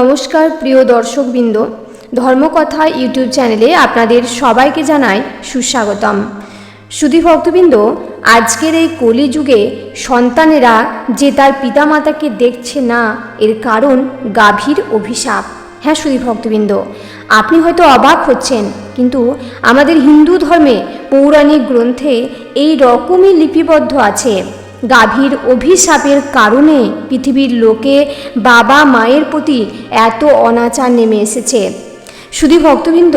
নমস্কার, প্রিয় দর্শকবৃন্দ। ধর্মকথা ইউটিউব চ্যানেলে আপনাদের সবাইকে জানাই সুস্বাগতম। সুধী ভক্তবৃন্দ, আজকের এই কলিযুগে সন্তানেরা যে তার পিতামাতাকে দেখছে না, এর কারণ গাভীর অভিশাপ। হ্যাঁ সুধী ভক্তবৃন্দ, আপনি হয়তো অবাক হচ্ছেন, কিন্তু আমাদের হিন্দু ধর্মে পৌরাণিক গ্রন্থে এই রকমই লিপিবদ্ধ আছে। গাভীর অভিশাপের কারণে পৃথিবীর লোকে বাবা মায়ের প্রতি এত অনাচার নেমে এসেছে। শুধু ভক্তবৃন্দ,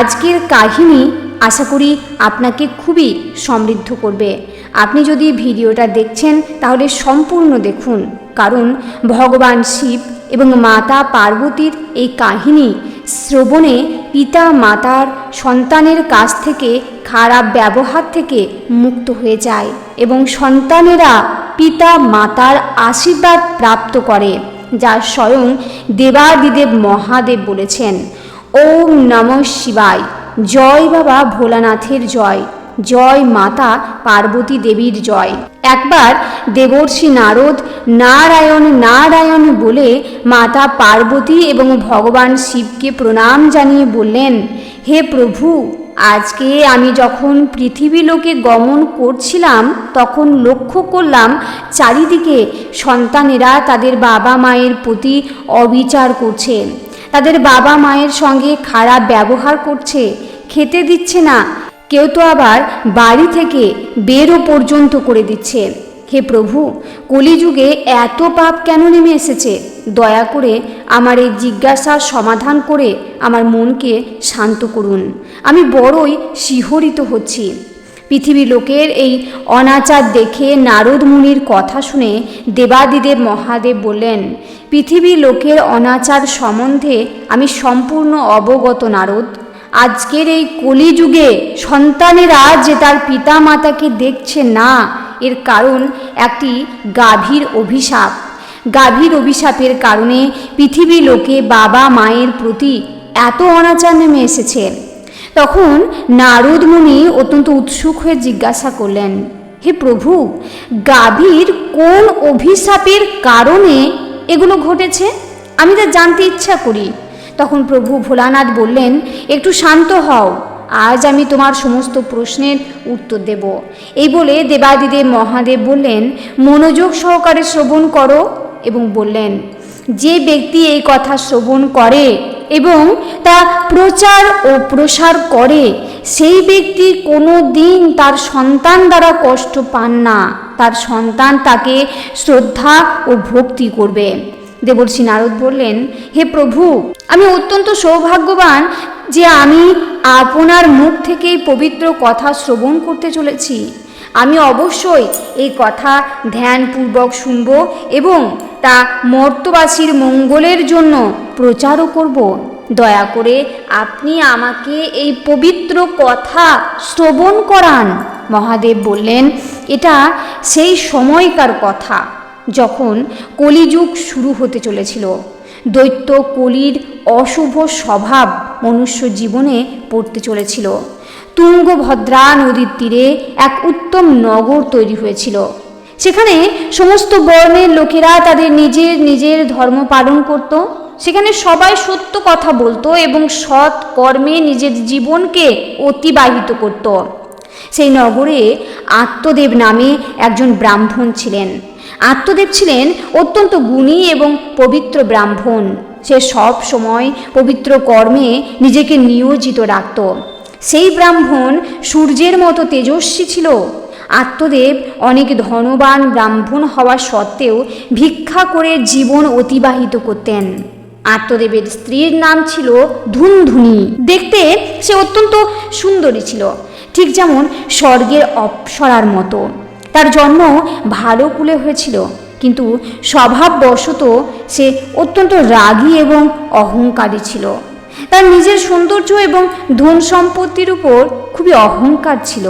আজকের কাহিনী আশা করি আপনাকে খুবই সমৃদ্ধ করবে। আপনি যদি ভিডিওটা দেখছেন, তাহলে সম্পূর্ণ দেখুন, কারণ ভগবান শিব এবং মাতা পার্বতীর এই কাহিনী শ্রবণে পিতা মাতার সন্তানের কাছ থেকে খারাপ ব্যবহার থেকে মুক্ত হয়ে যায় এবং সন্তানেরা পিতা মাতার আশীর্বাদ প্রাপ্ত করে, যা স্বয়ং দেবাদিদেব মহাদেব বলেছেন। ওম নম শিবায়। জয় বাবা ভোলানাথের জয়। জয় মাতা পার্বতী দেবীর জয়। একবার দেবর্ষি নারদ নারায়ণ নারায়ণ বলে মাতা পার্বতী এবং ভগবান শিবকে প্রণাম জানিয়ে বললেন, হে প্রভু, আজকে আমি যখন পৃথিবী লোকে গমন করছিলাম, তখন লক্ষ্য করলাম চারিদিকে সন্তানেরা তাদের বাবা মায়ের প্রতি অবিচার করছে। তাদের বাবা মায়ের সঙ্গে খারাপ ব্যবহার করছে। খেতে দিচ্ছে না। কেউ তো আবার বাড়ি থেকে বেরো পর্যন্ত করে দিচ্ছে। হে প্রভু, কলিযুগে এত পাপ কেন নেমে এসেছে? দয়া করে আমার এই জিজ্ঞাসার সমাধান করে আমার মনকে শান্ত করুন। আমি বড়ই শিহরিত হচ্ছি। পৃথিবী লোকের এই অনাচার দেখে নারদ মুনির কথা শুনে দেবাদিদেব মহাদেব বললেন, পৃথিবী লোকের অনাচার সম্বন্ধে আমি সম্পূর্ণ অবগত নারদ। আজকের এই কলিযুগে সন্তানেরা যে তার পিতা মাতাকে দেখছে না, এর কারণ একটি গাভীর অভিশাপ। গাভীর অভিশাপের কারণে পৃথিবী লোকে বাবা মায়ের প্রতি এত অনাচার নেমে এসেছে। তখন নারদ মুনি অত্যন্ত উৎসুক হয়ে জিজ্ঞাসা করলেন, হে প্রভু, গাভীর কোন অভিশাপের কারণে এগুলো ঘটেছে? আমি তা জানতে ইচ্ছা করি। তখন প্রভু ভোলানাথ বললেন, একটু শান্ত হও, আজ আমি তোমার সমস্ত প্রশ্নের উত্তর দেব। এই বলে দেবাদিদেব মহাদেব বললেন, মনোযোগ সহকারে শ্রবণ করো। এবং বললেন, যে ব্যক্তি এই কথা শ্রবণ করে এবং তা প্রচার ও প্রসার করে, সেই ব্যক্তি কোনো দিন তার সন্তান দ্বারা কষ্ট পান না। তার সন্তান তাকে শ্রদ্ধা ও ভক্তি করবে। দেবর্ষী নারদ বললেন, হে প্রভু, আমি অত্যন্ত সৌভাগ্যবান যে আমি আপনার মুখ থেকে পবিত্র কথা শ্রবণ করতে চলেছি। আমি অবশ্যই এই কথা ধ্যানপূর্বক শুনব এবং তা মর্তবাসীর মঙ্গলের জন্য প্রচারও করব। দয়া করে আপনি আমাকে এই পবিত্র কথা শ্রবণ করান। মহাদেব বললেন, এটা সেই সময়কার কথা। যখন কলিযুগ শুরু হতে চলেছিল। দৈত্য কলির অশুভ স্বভাব মনুষ্য জীবনে পড়তে চলেছিল। তুঙ্গভদ্রা নদীর তীরে এক উত্তম নগর তৈরি হয়েছিল। সেখানে সমস্ত বর্ণের লোকেরা তাদের নিজের নিজের ধর্ম পালন করত। সেখানে সবাই সত্য কথা বলতো এবং সৎ কর্মে নিজের জীবনকে অতিবাহিত করত। সেই নগরে আত্মদেব নামে একজন ব্রাহ্মণ ছিলেন। আত্মদেব ছিলেন অত্যন্ত গুণী এবং পবিত্র ব্রাহ্মণ। সে সব সময় পবিত্র কর্মে নিজেকে নিয়োজিত রাখত। সেই ব্রাহ্মণ সূর্যের মতো তেজস্বী ছিল। আত্মদেব অনেক ধনবান ব্রাহ্মণ হওয়া সত্ত্বেও ভিক্ষা করে জীবন অতিবাহিত করতেন। আত্মদেবের স্ত্রীর নাম ছিল ধুনধুনি। দেখতে সে অত্যন্ত সুন্দরী ছিল। ঠিক যেমন স্বর্গের অপসরার মতো। তার জন্ম ভালো কুলে হয়েছিল, কিন্তু স্বভাববশত সে অত্যন্ত রাগী এবং অহংকারী ছিল। তার নিজের সৌন্দর্য এবং ধন সম্পত্তির উপর খুবই অহংকার ছিল।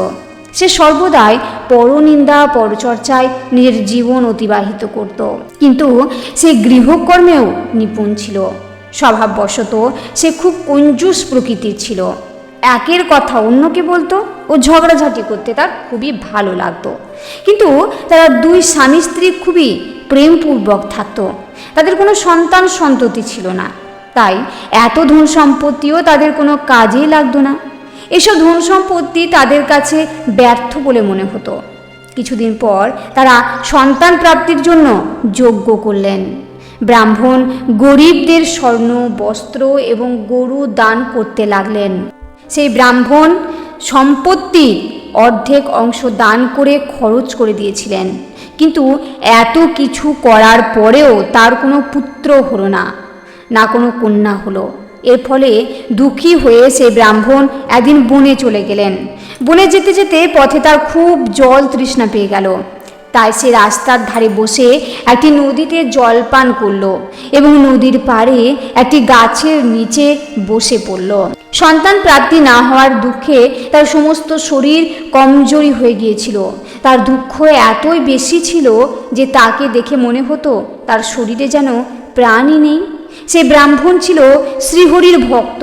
সে সর্বদাই পরনিন্দা, পরচর্চায় নিজের জীবন অতিবাহিত করত। কিন্তু সে গৃহকর্মেও নিপুণ ছিল। স্বভাববশত সে খুব কঞ্জুস প্রকৃতির ছিল। একের কথা অন্যকে বলতো ও ঝগড়াঝাটি করতে তার খুবই ভালো লাগতো। কিন্তু তারা দুই স্বামী স্ত্রী খুবই প্রেমপূর্বক থাকতো। তাদের কোনো সন্তান সন্ততি ছিল না। তাই এত ধন সম্পত্তিও তাদের কোনো কাজেই লাগতো না। এসব ধন সম্পত্তি তাদের কাছে ব্যর্থ বলে মনে হতো। কিছুদিন পর তারা সন্তান প্রাপ্তির জন্য যজ্ঞ করলেন। ব্রাহ্মণ গরিবদের স্বর্ণ, বস্ত্র এবং গরু দান করতে লাগলেন। সেই ব্রাহ্মণ সম্পত্তি অর্ধেক অংশ দান করে খরচ করে দিয়েছিলেন। কিন্তু এত কিছু করার পরেও তার কোনো পুত্র হলো না না কোনো কন্যা হলো। এর ফলে দুঃখী হয়ে সেই ব্রাহ্মণ একদিন বনে চলে গেলেন। বনে যেতে যেতে পথে তার খুব জল তৃষ্ণা পেয়ে গেল। তাই সে রাস্তার ধারে বসে একটি নদীতে জল পান করল এবং নদীর পাড়ে একটি গাছের নিচে বসে পড়ল। সন্তান প্রাপ্তি না হওয়ার দুঃখে তার সমস্ত শরীর কমজোরি হয়ে গিয়েছিল। তার দুঃখ এতই বেশি ছিল যে তাকে দেখে মনে হতো তার শরীরে যেন প্রাণই নেই। সে ব্রাহ্মণ ছিল শ্রীহরির ভক্ত।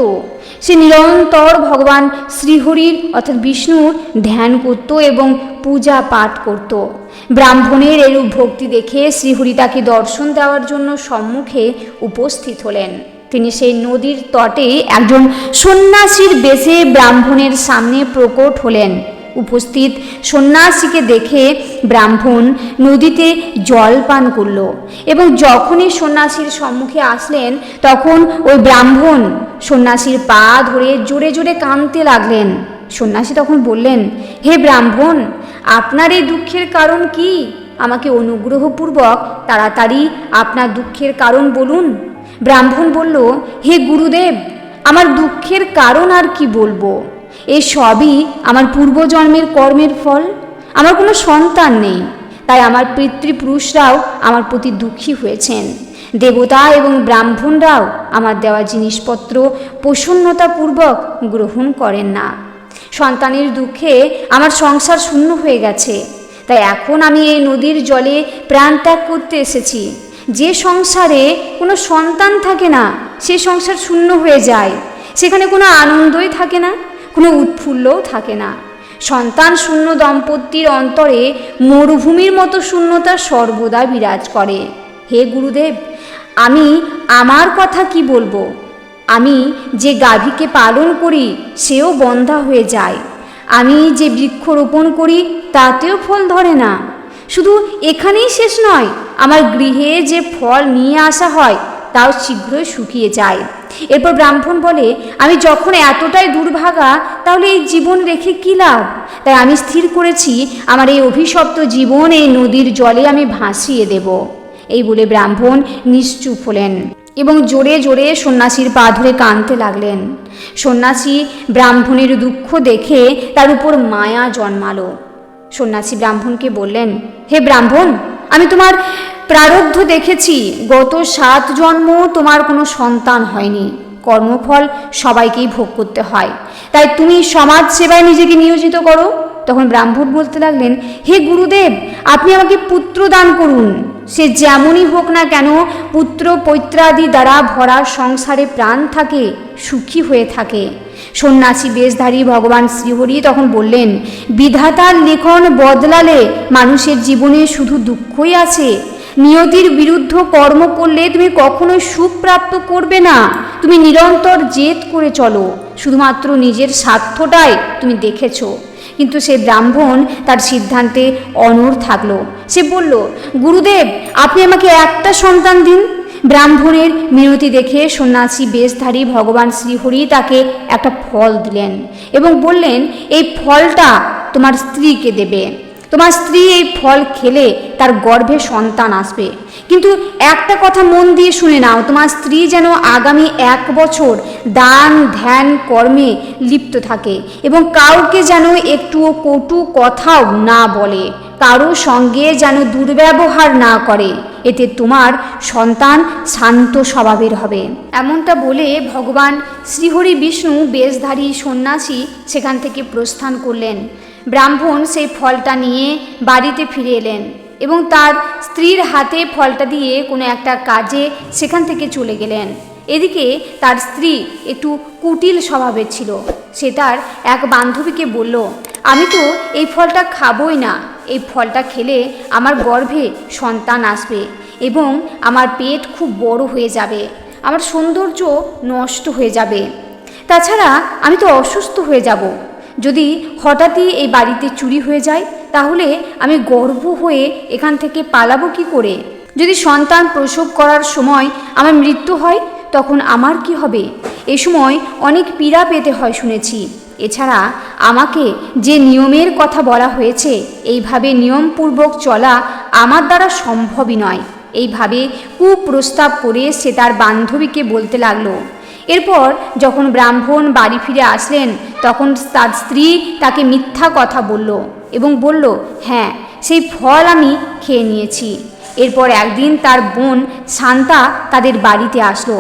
সে নিরন্তর ভগবান শ্রীহরির, অর্থাৎ বিষ্ণুর ধ্যান করত এবং পূজা পাঠ করত। ব্রাহ্মণের এরূপ ভক্তি দেখে শ্রীহরি তাকে দর্শন দেওয়ার জন্য সম্মুখে উপস্থিত হলেন। তিনি সেই নদীর তটে একজন সন্ন্যাসীর বেশে ব্রাহ্মণের সামনে প্রকট হলেন। উপস্থিত সন্ন্যাসীকে দেখে ব্রাহ্মণ নদীতে জল পান করল এবং যখনই সন্ন্যাসীর সম্মুখে আসলেন, তখন ওই ব্রাহ্মণ সন্ন্যাসীর পা ধরে জোরে জোরে কাঁদতে লাগলেন। সন্ন্যাসী তখন বললেন, হে ব্রাহ্মণ, আপনার এই দুঃখের কারণ কি? আমাকে অনুগ্রহপূর্বক তাড়াতাড়ি আপনার দুঃখের কারণ বলুন। ব্রাহ্মণ বলল, হে গুরুদেব, আমার দুঃখের কারণ আর কি বলব? এ সবই আমার পূর্বজন্মের কর্মের ফল। আমার কোনো সন্তান নেই। তাই আমার পিতৃপুরুষরাও আমার প্রতি দুঃখী হয়েছেন। দেবতা এবং ব্রাহ্মণরাও আমার দেওয়া জিনিসপত্র প্রসন্নতাপূর্বক গ্রহণ করেন না। সন্তানের দুঃখে আমার সংসার শূন্য হয়ে গেছে। তাই এখন আমি এই নদীর জলে প্রাণ ত্যাগ করতে এসেছি। যে সংসারে কোনো সন্তান থাকে না, সে সংসার শূন্য হয়ে যায়। সেখানে কোনো আনন্দই থাকে না। কোনো উৎফুল্লও থাকে না। সন্তান শূন্য দম্পতির অন্তরে মরুভূমির মতো শূন্যতা সর্বদা বিরাজ করে। হে গুরুদেব, আমি আমার কথা কি বলব? আমি যে গাভীকে পালন করি, সেও বন্ধা হয়ে যায়। আমি যে বৃক্ষ রোপণ করি, তাতেও ফল ধরে না। শুধু এখানেই শেষ নয়, আমার গৃহে যে ফল নিয়ে আসা হয় তাও শীঘ্রই শুকিয়ে যায়। এরপর ব্রাহ্মণ বলে, আমি যখন এতটাই দুর্ভাগা, তাহলে এই জীবন রেখে কী লাভ? তাই আমি স্থির করেছি, আমার এই অভিশপ্ত জীবন এই নদীর জলে আমি ভাসিয়ে দেব। এই বলে ব্রাহ্মণ নিশ্চুপ হলেন এবং জোরে জোরে সন্ন্যাসীর পা ধরে কাঁদতে লাগলেন। সন্ন্যাসী ব্রাহ্মণের দুঃখ দেখে তার উপর মায়া জন্মালো। সন্ন্যাসী ব্রাহ্মণকে বললেন, হে ব্রাহ্মণ আমি তোমার প্রারব্ধ দেখেছি। গত সাত জন্ম তোমার কোনো সন্তান হয়নি। কর্মফল সবাইকেই ভোগ করতে হয়। তাই তুমি সমাজ সেবায় নিজেকে নিয়োজিত করো। তখন ব্রাহ্মণ বলতে লাগলেন, হে গুরুদেব, আপনি আমাকে পুত্র দান করুন। সে যেমনই হোক না কেন পুত্র পৈত্রাদি দ্বারা ভরা সংসারে প্রাণ থাকে, সুখী হয়ে থাকে। সন্ন্যাসী বেশধারী ভগবান শ্রীহরি তখন বললেন, বিধাতার লেখন বদলালে মানুষের জীবনে শুধু দুঃখই আছে। নিয়তির বিরুদ্ধ কর্ম করলে তুমি কখনোই সুখ প্রাপ্ত করবে না। তুমি নিরন্তর জেদ করে চলো। শুধুমাত্র নিজের স্বার্থটাই তুমি দেখেছ। কিন্তু সে ব্রাহ্মণ তার সিদ্ধান্তে অনড় থাকল। সে বলল, গুরুদেব, আপনি আমাকে একটা সন্তান দিন। ব্রাহ্মণের মিনতি দেখে সন্ন্যাসী বেশধারী ভগবান শ্রীহরি তাকে একটা ফল দিলেন এবং বললেন, এই ফলটা তোমার স্ত্রীকে দেবে। তোমার স্ত্রী এই ফল খেলে তার গর্ভে সন্তান আসবে। কিন্তু একটা কথা মন দিয়ে শুনে নাও, তোমার স্ত্রী যেন আগামী এক বছর দান, ধ্যান, কর্মে লিপ্ত থাকে এবং কাউকে যেন একটুও কটু কথাও না বলে, কারও সঙ্গে যেন দুর্ব্যবহার না করে। এতে তোমার সন্তান শান্ত স্বভাবের হবে। এমনটা বলে ভগবান শ্রীহরি বিষ্ণু বেশধারী সন্ন্যাসী সেখান থেকে প্রস্থান করলেন। ব্রাহ্মণ সেই ফলটা নিয়ে বাড়িতে ফিরে এলেন এবং তার স্ত্রীর হাতে ফলটা দিয়ে কোনো একটা কাজে সেখান থেকে চলে গেলেন। এদিকে তার স্ত্রী একটু কুটিল স্বভাবের ছিল। সে তার এক বান্ধবীকে বলল, আমি তো এই ফলটা খাবই না। এই ফলটা খেলে আমার গর্ভে সন্তান আসবে এবং আমার পেট খুব বড় হয়ে যাবে। আমার সৌন্দর্য নষ্ট হয়ে যাবে। তাছাড়া আমি তো অসুস্থ হয়ে যাব। যদি হঠাৎই এই বাড়িতে চুরি হয়ে যায়, তাহলে আমি গর্ভ হয়ে এখান থেকে পালাবো কি করে? যদি সন্তান প্রসব করার সময় আমার মৃত্যু হয়, তখন আমার কি হবে? এ সময় অনেক পীড়া পেতে হয় শুনেছি। এছাড়া আমাকে যে নিয়মের কথা বলা হয়েছে, এইভাবে নিয়মপূর্বক চলা আমার দ্বারা সম্ভবই নয়। এইভাবে কুপ্রস্তাব করে সে তার বান্ধবীকে বলতে লাগল। এরপর যখন ব্রাহ্মণ বাড়ি ফিরে আসলেন, তখন তার স্ত্রী তাকে মিথ্যা কথা বলল এবং বলল হ্যাঁ সেই ফল আমি খেয়ে নিয়েছি। এরপর একদিন তার বোন শান্তা তাদের বাড়িতে আসলো।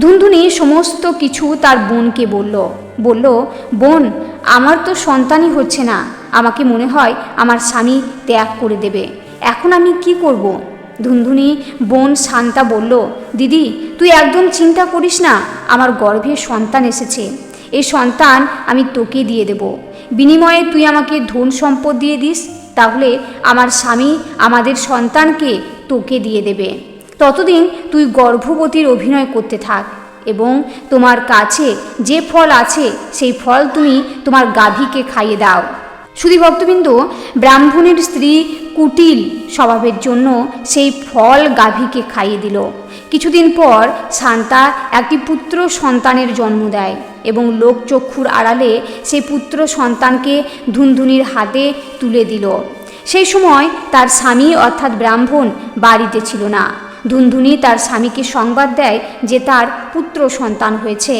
ধুনধুনি সমস্ত কিছু তার বোনকে বলল। বলল, বোন, আমার তো সন্তানই হচ্ছে না। আমাকে মনে হয় আমার স্বামী ত্যাগ করে দেবে। এখন আমি কি করব। ধুনধুনি বোন শান্তা বলল, দিদি, তুই একদম চিন্তা করিস না, আমার গর্ভে সন্তান এসেছে। এই সন্তান আমি তোকে দিয়ে দেব। বিনিময়ে তুই আমাকে ধন সম্পদ দিয়ে দিস, তাহলে আমার স্বামী আমাদের সন্তানকে তোকে দিয়ে দেবে। ততদিন তুই গর্ভবতীর অভিনয় করতে থাক। এবং তোমার কাছে যে ফল আছে, সেই ফল তুমি তোমার গাভীকে খাইয়ে দাও। শুধু ভক্তবৃন্দ, ব্রাহ্মণের স্ত্রী কুটিল স্বভাবের জন্য সেই ফল গাভীকে খাইয়ে দিল। কিছুদিন পর শান্তা একটি পুত্র সন্তানের জন্ম দেয় এবং লোকচক্ষুর আড়ালে সেই পুত্র সন্তানকে ধুনধুনির হাতে তুলে দিল। সেই সময় তার স্বামী অর্থাৎ ব্রাহ্মণ বাড়িতে ছিল না। ধুনধুনি তার স্বামীকে সংবাদ দেয় যে তার পুত্র সন্তান হয়েছে।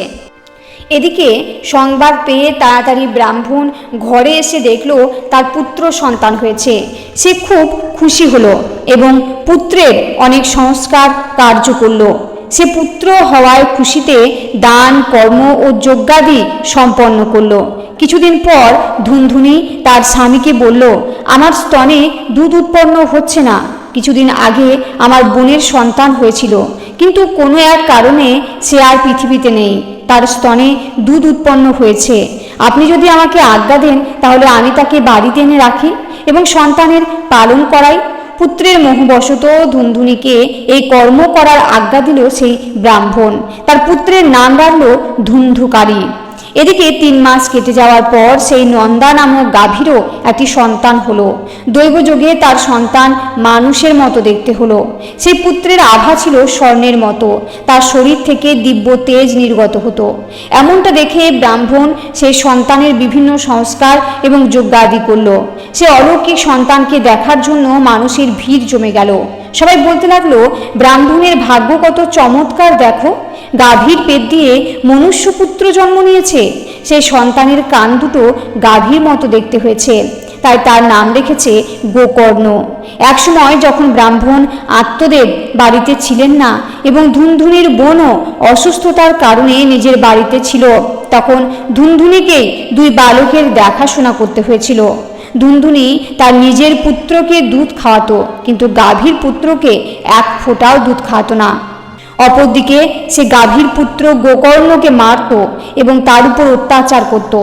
এদিকে সংবাদ পেয়ে তাড়াতাড়ি ব্রাহ্মণ ঘরে এসে দেখল তার পুত্র সন্তান হয়েছে। সে খুব খুশি হলো এবং পুত্রের অনেক সংস্কার কার্য করল। সে পুত্র হওয়ায় খুশিতে দান, কর্ম ও যজ্ঞাদি সম্পন্ন করল। কিছুদিন পর ধুনধুনি তার স্বামীকে বলল, আমার স্তনে দুধ উৎপন্ন হচ্ছে না। কিছুদিন আগে আমার বোনের সন্তান হয়েছিল। কিন্তু কোনো এক কারণে সে আর পৃথিবীতে নেই। তার স্তনে দুধ উৎপন্ন হয়েছে। আপনি যদি আমাকে আজ্ঞা দেন, তাহলে আমি তাকে বাড়িতে এনে রাখি এবং সন্তানের পালন করাই। পুত্রের মোহবশত ধুনধুনিকে এই কর্ম করার আজ্ঞা দিল সেই ব্রাহ্মণ। তার পুত্রের নাম রাখল ধুন্ধুকারী। এদিকে তিন মাস কেটে যাওয়ার পর সেই নন্দা নামক গাভীরও একটি সন্তান হলো। দৈবযোগে তার সন্তান মানুষের মতো দেখতে হলো। সেই পুত্রের আভা ছিল স্বর্ণের মতো। তার শরীর থেকে দিব্য তেজ নির্গত হতো। এমনটা দেখে ব্রাহ্মণ সেই সন্তানের বিভিন্ন সংস্কার এবং যজ্ঞাদি করল। সে অলৌকিক সন্তানকে দেখার জন্য মানুষের ভিড় জমে গেল। সবাই বলতে লাগল, ব্রাহ্মণের ভাগ্য কত চমৎকার, দেখো। গাভীর পেট দিয়ে মনুষ্যপুত্র জন্ম নিয়েছে। সেই সন্তানের কান দুটো গাভীর মতো দেখতে হয়েছে। তাই তার নাম রেখেছে গোকর্ণ। একসময় যখন ব্রাহ্মণ আত্মদেব বাড়িতে ছিলেন না এবং ধুনধুনির বোনও অসুস্থতার কারণে নিজের বাড়িতে ছিল, তখন ধুনধুনিকেই দুই বালকের দেখাশোনা করতে হয়েছিল। ধুনধুনি তার নিজের পুত্রকে দুধ খাওয়াতো, কিন্তু গাভীর পুত্রকে এক ফোঁটাও দুধ খাওয়াতো না। অপরদিকে সে গাভীর পুত্র গোকর্ণকে মারত এবং তার উপর অত্যাচার করত।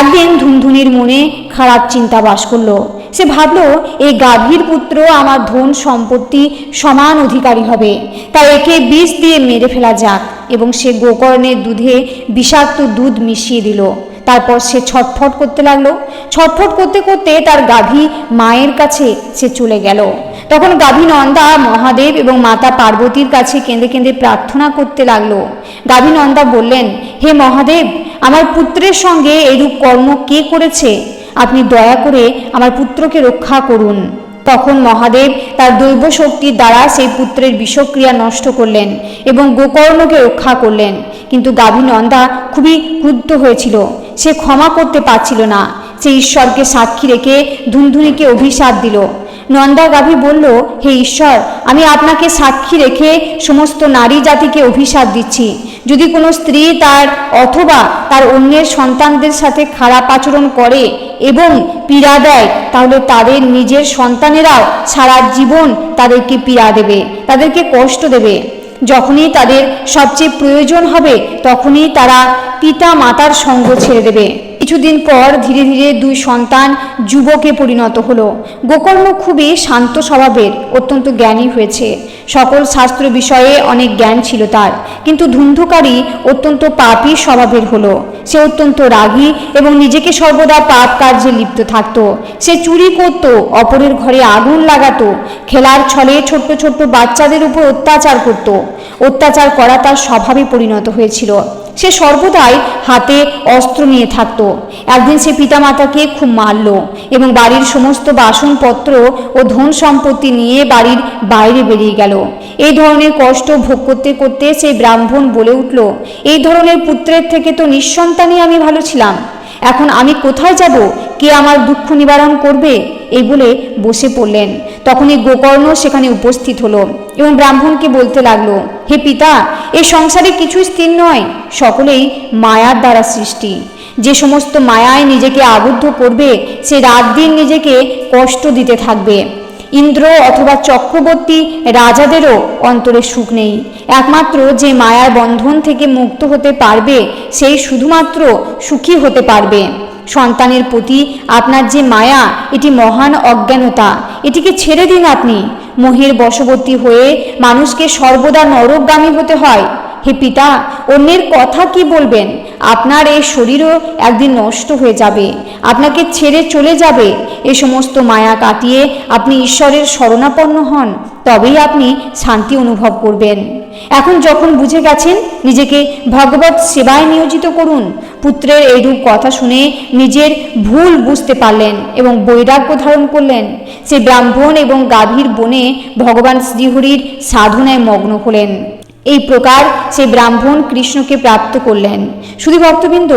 একদিন ধুনধুনির মনে খারাপ চিন্তা বাস করল। সে ভাবল, এই গাভীর পুত্র আমার ধন সম্পত্তি সমান অধিকারী হবে। তাই একে বিষ দিয়ে মেরে ফেলা যাক। এবং সে গোকর্ণের দুধে বিষাক্ত দুধ মিশিয়ে দিল। তারপর সে ছটফট করতে লাগল। ছটফট করতে করতে তার গাভী মায়ের কাছে সে চলে গেল। তখন গাভী নন্দা মহাদেব এবং মাতা পার্বতীর কাছে কেঁদে কেঁদে প্রার্থনা করতে লাগল। গাভী নন্দা বললেন, হে মহাদেব, আমার পুত্রের সঙ্গে এরূপ কর্ম কে করেছে? আপনি দয়া করে আমার পুত্রকে রক্ষা করুন। তখন মহাদেব তার দৈব শক্তির দ্বারা সেই পুত্রের বিষক্রিয়া নষ্ট করলেন এবং গোকর্ণকে রক্ষা করলেন। কিন্তু গাভী নন্দা খুবই ক্রুদ্ধ হয়েছিল। সে ক্ষমা করতে পারছিল না। সে ঈশ্বরকে সাক্ষী রেখে ধুনধুনিকে অভিশাপ দিল। নন্দা গাভী বলল, হে ঈশ্বর, আমি আপনাকে সাক্ষী রেখে সমস্ত নারী জাতিকে অভিশাপ দিচ্ছি। যদি কোনো স্ত্রী তার অথবা তার অন্যের সন্তানদের সাথে খারাপ আচরণ করে এবং পীড়া দেয়, তাহলে তাদের নিজের সন্তানেরাও সারা জীবন তাদেরকে পীড়া দেবে, তাদেরকে কষ্ট দেবে। যখনই তাদের সবচেয়ে প্রয়োজন হবে, তখনই তারা পিতা মাতার সঙ্গ ছেড়ে দেবে। কিছুদিন পর ধীরে ধীরে দুই সন্তান যুবকে পরিণত হলো। গোকর্ণ খুবই শান্ত স্বভাবের, অত্যন্ত জ্ঞানী হয়েছে। সকল শাস্ত্র বিষয়ে অনেক জ্ঞান ছিল তার, কিন্তু ধুন্ধকারী অত্যন্ত পাপী স্বভাবের হলো। সে অত্যন্ত রাগী এবং নিজেকে সর্বদা পাপ কার্যে লিপ্ত থাকত। সে চুরি করত, অপরের ঘরে আগুন লাগাতো, খেলার ছলে ছোট্ট ছোট্ট বাচ্চাদের উপর অত্যাচার করত। অত্যাচার করা তার স্বভাবে পরিণত হয়েছিল। সে সর্বদাই হাতে অস্ত্র নিয়ে থাকত। একদিন সে পিতামাতাকে খুব মারল এবং বাড়ির সমস্ত বাসনপত্র ও ধন সম্পত্তি নিয়ে বাড়ির বাইরে বেরিয়ে গেল। এই ধরনের কষ্ট ভোগ করতে করতে সেই ব্রাহ্মণ বলে উঠল, এই ধরনের পুত্রের থেকে তো নিঃসন্তানই আমি ভালো ছিলাম। এখন আমি কোথায় যাব? কে আমার দুঃখ নিবারণ করবে? এই বলে বসে পড়লেন। তখন এই গোকর্ণ সেখানে উপস্থিত হলো এবং ব্রাহ্মণকে বলতে লাগল, হে পিতা এই সংসারে কিছুই স্থির নয়। সকলেই মায়ার দ্বারা সৃষ্টি। যে সমস্ত মায়ায় নিজেকে আবদ্ধ করবে, সে রাত দিন নিজেকে কষ্ট দিতে থাকবে। ইন্দ্র অথবা চক্রবর্তী রাজাদেরও অন্তরে সুখ নেই। একমাত্র যে মায়ার বন্ধন থেকে মুক্ত হতে পারবে সেই শুধুমাত্র সুখী হতে পারবে। সন্তানের প্রতি আপনার যে মায়া, এটি মহান অজ্ঞানতা। এটিকে ছেড়ে দিন আপনি। মোহের বশবর্তী হয়ে মানুষকে সর্বদা নরকগামী হতে হয়। হে পিতা, অন্যের কথা কি বলবেন? আপনার এই শরীরও একদিন নষ্ট হয়ে যাবে। আপনাকে ছেড়ে চলে যাবে। এ সমস্ত মায়া কাটিয়ে আপনি ঈশ্বরের শরণাপন্ন হন, তবেই আপনি শান্তি অনুভব করবেন। এখন যখন বুঝে গেছেন, নিজেকে ভগবত সেবায় নিয়োজিত করুন। পুত্রের এইরূপ কথা শুনে নিজের ভুল বুঝতে পারলেন এবং বৈরাগ্য ধারণ করলেন। সে ব্রাহ্মণ এবং গাভীর বনে ভগবান শ্রীহরির সাধনায় মগ্ন হলেন। এই প্রকার সে ব্রাহ্মণ কৃষ্ণকে প্রাপ্ত করলেন। শুধু ভক্তবৃন্দ,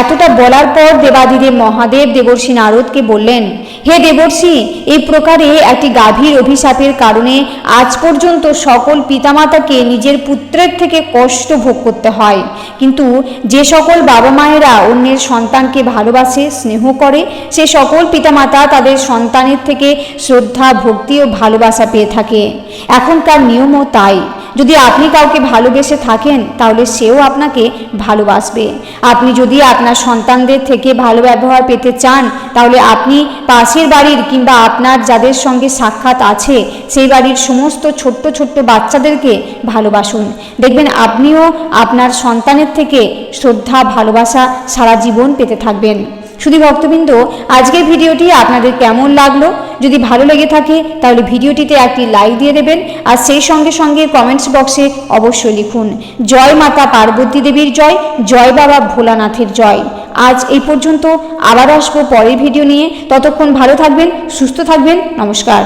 এতটা বলার পর দেবাদিদেব মহাদেব দেবর্ষী নারদকে বললেন, হে দেবর্ষী এই প্রকারে একটি গাভীর অভিশাপের কারণে আজ পর্যন্ত সকল পিতামাতাকে নিজের পুত্রের থেকে কষ্ট ভোগ করতে হয়। কিন্তু যে সকল বাবা মায়েরা অন্যের সন্তানকে ভালোবাসে, স্নেহ করে, সে সকল পিতামাতা তাদের সন্তানের থেকে শ্রদ্ধা, ভক্তি ও ভালোবাসা পেয়ে থাকে। এখনকার নিয়মও তাই। যদি আপনি কাউকে ভালোবেসে থাকেন, তাহলে সেও আপনাকে ভালোবাসবে। আপনি যদি আপনার সন্তানদের থেকে ভালো ব্যবহার পেতে চান, তাহলে আপনি পাশের বাড়ির কিংবা আপনার যাদের সঙ্গে সাক্ষাৎ আছে, সেই বাড়ির সমস্ত ছোট্ট ছোট্ট বাচ্চাদেরকে ভালোবাসুন। দেখবেন আপনিও আপনার সন্তানের থেকে শ্রদ্ধা, ভালোবাসা সারা জীবন পেতে থাকবেন। শুধু ভক্তবৃন্দ, আজকের ভিডিওটি আপনাদের কেমন লাগল? যদি ভালো লেগে থাকে, তাহলে ভিডিওটিতে একটি লাইক দিয়ে দেবেন, আর সেই সঙ্গে সঙ্গে কমেন্টস বক্সে অবশ্যই লিখুন, জয় মাতা পার্বতী দেবীর জয় জয় বাবা ভোলানাথের জয়। আজ এই পর্যন্ত আবার আসব পরের ভিডিও নিয়ে। ততক্ষণ ভালো থাকবেন, সুস্থ থাকবেন, নমস্কার।